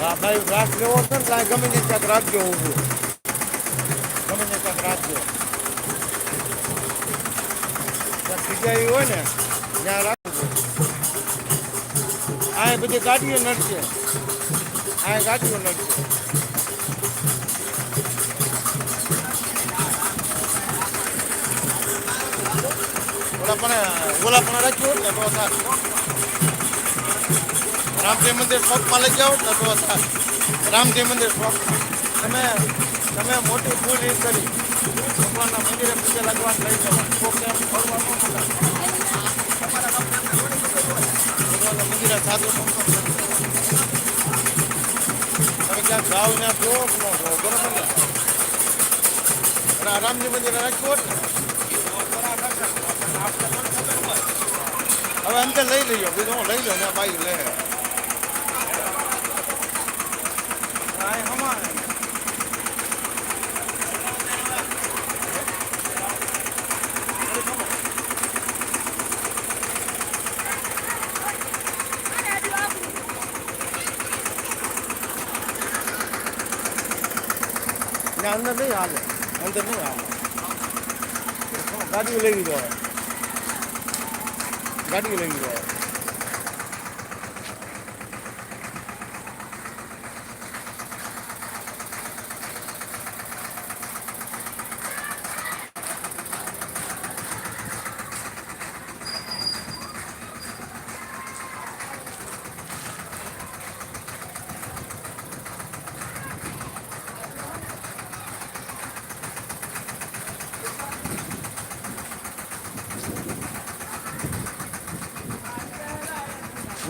હા, ભાઈ ઘાસ લેવો છે ને ત્યાં ગમે ને ક્યાંક રાખજો ઊભું ગમે ને ક્યાંક રાખજો ત્યાં જગ્યા હોય ને, ત્યાં રાખવું આ બધી ગાડીઓ નડશે. આ ગાડીઓ નડશે. ઓલા પણ ઓલા પણ રાખ્યું ને, તો સારું. રામદેવ મંદિર શોપમાં લઈ જાઓ ને તો રામદેવ મંદિર શોખ તમે તમે મોટી ભૂલ એ કરી. ભગવાનના મંદિરે પૂજા લગવા લઈ જવા. કોકને એમ ફરવા ભગવાનના મંદિરે સાધુ તમે ક્યાંક જાઓ ને જો બરોબર ને? રામજી મંદિરે રાખ્યું હોત ને હવે અંતે લઈ લઈએ. બીજું લઈ લો ને બાઈ લે આય હમાય ના અંદર નહીં હાલે. અંદર નહીં હાલે. ગાડી લઈ લીધો હવે. ગાડી લઈ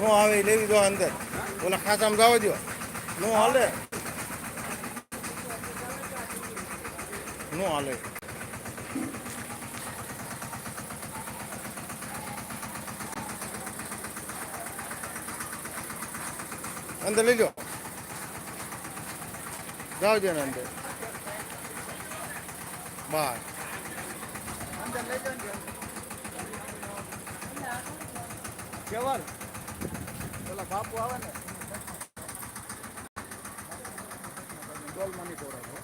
નો આવે લેવી દો અંદર. ઓલા ખાસામાં જવા દો નો હાલે. નો હાલે. અંદર લઈ લો. જાઓ ને અંદર. બહાર કેવલ પેલા બાપુ આવે ને ડોલ મની કોરા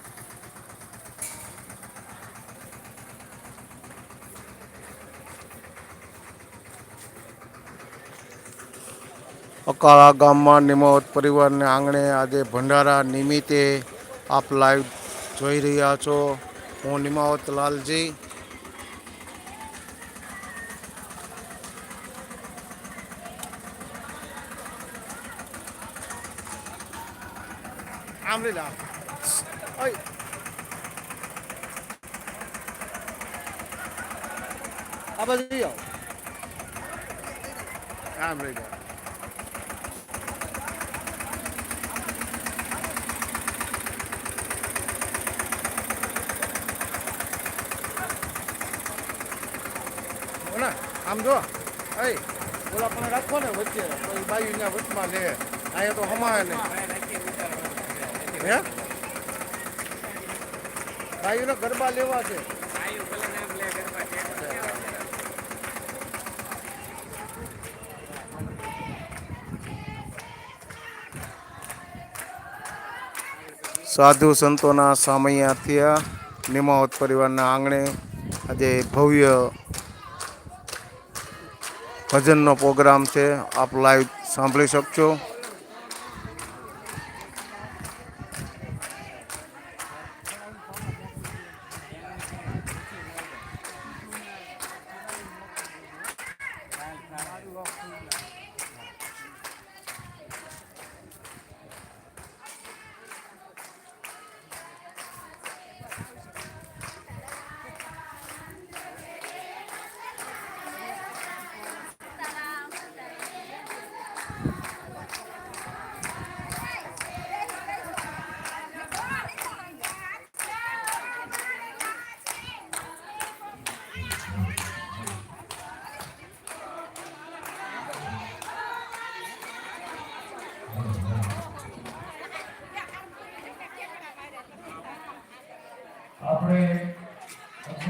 અકાળા ગામમાં નિમાવત પરિવારને આંગણે આજે ભંડારા નિમિત્તે આપ લાઈવ જોઈ રહ્યા છો. હું નિમાવત લાલજી. લા ઓય આ બાજુ લઈ આવો આમ જો એ ઓલા પણ રાખો ને વચ્ચે તો એ બાયું ત્યાં વચમાં લે અહીંયા તો હમાય ને હે? ગરબા લેવા છે. સાધુ સંતોના સામૈયા થયા. નિમાવત પરિવારના આંગણે આજે ભવ્ય ભજનનો પ્રોગ્રામ છે. આપ લાઈવ સાંભળી શકશો.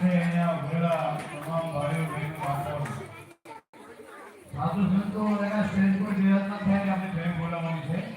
અત્રે અહીંયા ઉભેલા તમામ ભાઈઓ બહેનો માતાઓ. સાધુ સંતો એના સ્ટેજ પર જે થાય આપણે બેન બોલાવવાની છે.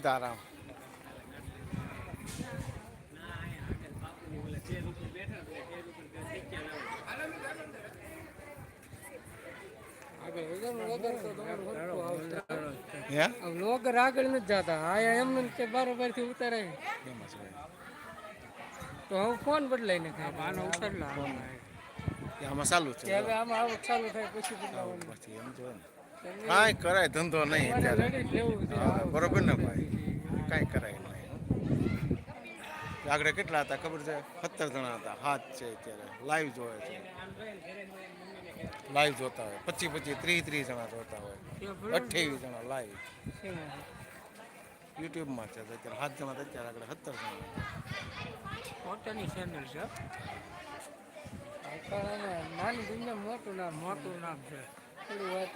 સીતારામ હે? લોગર આગળ નથી જતા. આયા એમ ને કે બારોબારથી ઉતારાય તો હું ફોન બદલાઈ ને ખાય આનો ઉતારલા આમાં ચાલુ છે. કે હવે આમાં આવું ચાલુ થાય પછી બદલાવાનું. એમ જો ને. કાંઈ કરાય, ધંધો નહીં અત્યારે. બરોબર ને ભાઈ? કાંઈ કરાય નહીં. આગળ કેટલા હતા, ખબર છે? સત્તર જણા હતા. હાથ છે અત્યારે. લાઈવ જોવે છે. લાઈવ જોતા હોય. પચીસ પચીસ, ત્રીસ ત્રીસ જણા જોતા હોય. અઠ્યાવીસ જણા લાઈવ યુટ્યુબમાં છે અત્યારે હાથ જણા અત્યારે આગળ સત્તર જણા પોતાની ચેનલ છે. નાની દુનિયા મોટું નામ મોટું નામ છે. થોડું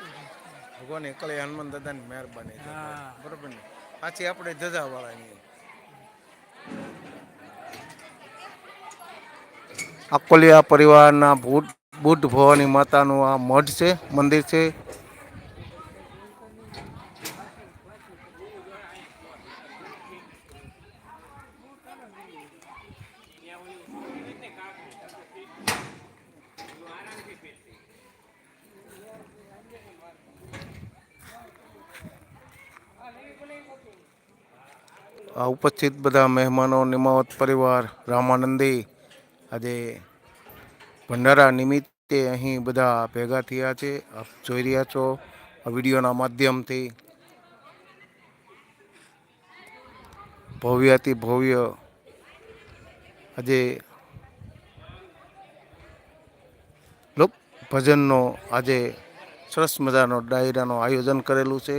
ભગવાન એકલે હનુમાન દાદાની મહેરબાની હા. બરોબર ને? પાછી આપણે જજાવાળાની. અકોલિયા પરિવારના ભૂત બુદ્ધ ભવાની માતાનું આ મઢ છે મંદિર છે. આ ઉપસ્થિત બધા મહેમાનો, નિમાવત પરિવાર, રામાનંદી આજે ભંડારા નિમિત્તે અહીં બધા ભેગા થયા છે. આપ જોઈ રહ્યા છો આ વિડીયોના માધ્યમથી ભવ્યાતિ ભવ્ય આજે લોક ભજનનો આજે સરસ મજાનો ડાયરાનું આયોજન કરેલું છે.